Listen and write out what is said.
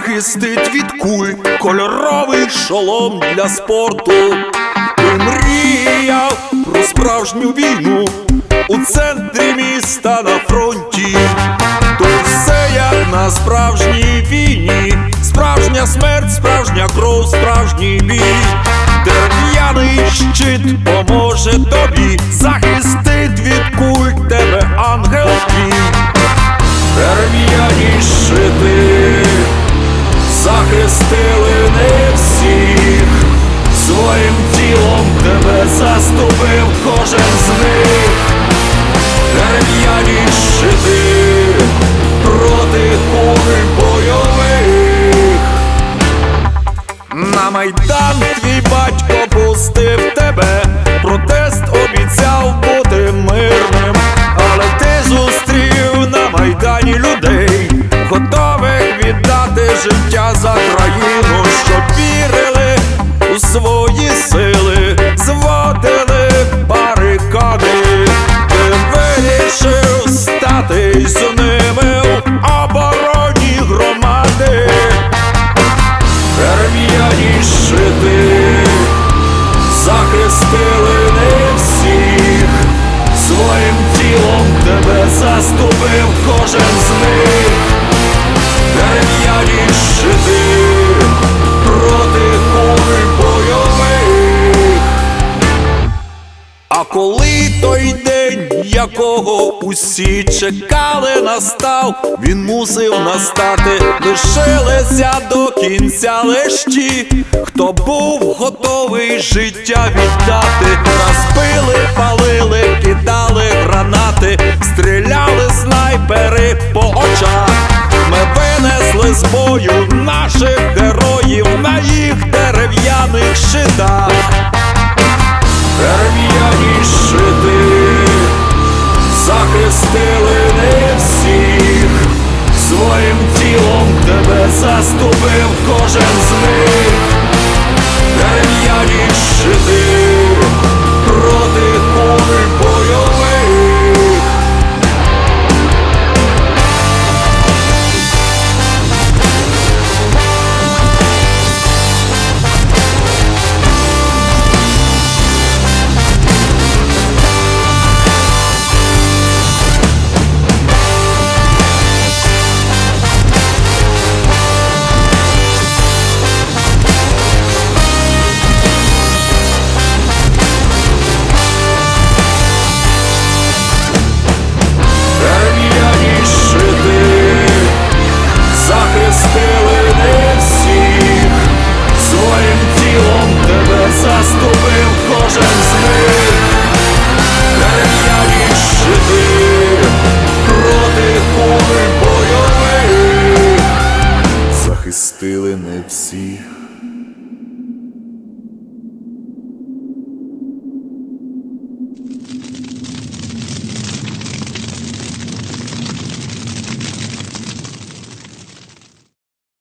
захистить від куль кольоровий шолом для спорту. Ти мріяв про справжню війну у центрі міста на фронті. То все як на справжній війні, справжня смерть, справжня кров, справжній бій. Дерев'яний щит поможе тобі, захистить від захистили не всіх, своїм тілом тебе заступив кожен з них. Дерев'яні щити проти куль бойових. На майдан твій батько пустив тебе, протест обіцяв бути мирним, але ти зустрів на майдані людей, готових віддати життя за коли той день, якого усі чекали, настав, він мусив настати, лишилися до кінця лиш ті, хто був готовий життя віддати, нас били, палили, кидали гранати, стріляли снайпери новини всіх.